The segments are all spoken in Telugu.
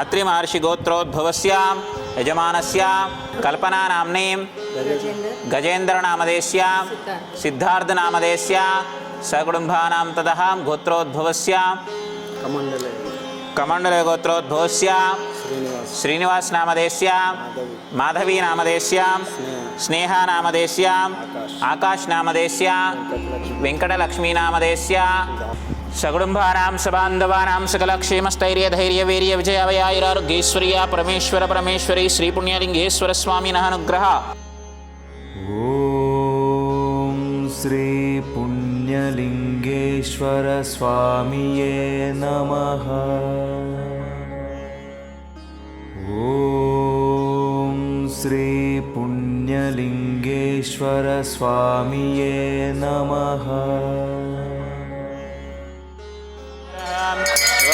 అత్రి మహర్షి గోత్రోద్భవస్య యజమానస్య కల్పనా నామ్నీం గజేంద్ర నామదేశ్య సిద్ధార్థ నామదేశ్య సకుటుంబానాం తదహాం గోత్రోద్భవస్యాం కమండల గోత్రోద్భవస్యాం శ్రీనివాస్ శ్రీనివాస్ మాధవీ నామదేశ్య స్నేహ నామదేశ్య ఆకాశ్ నామదేశ్య వెంకటలక్ష్మీ నామదేశ్య सगुडुम्भानां सबान्धवानां सकलक्षेमस्तैर्यधैर्यवीर्यविजयवया परमेश्वर परमेश्वरी श्रीपुण्यलिङ्गेश्वरस्वामिनः अनुग्रहा ॐ श्रीपुण्यलिङ्गेश्वरस्वामिये नमः ॐ श्रीपुण्यलिङ्गेश्वरस्वामिये नमः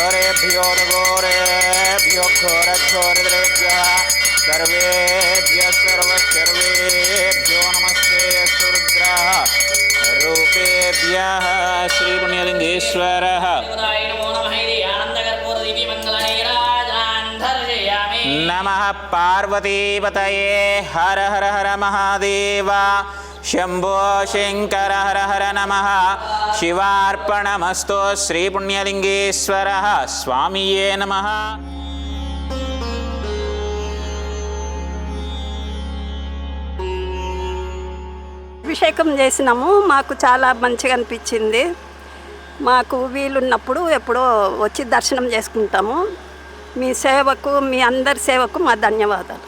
ఘోరేభ్యో ఘోరేభ్యో ఘోర ఘోరద్రేభ్య సర్వేభ్య సర్వ సర్వేభ్యో నమస్తే సురుద్ర రూపేభ్య శ్రీ పుణ్యలింగేశ్వర నమ పార్వతీపతయే హర హర హర మహాదేవ శంభో శంకర హర హర నమ. శివార్పణమస్తో శ్రీపుణ్యలింగేశ్వర. స్వామియే నమ. అభిషేకం చేసినాము. మాకు చాలా మంచిగా అనిపించింది. మాకు వీలున్నప్పుడు ఎప్పుడో వచ్చి దర్శనం చేసుకుంటాము. మీ సేవకు మీ అందరి సేవకు మా ధన్యవాదాలు.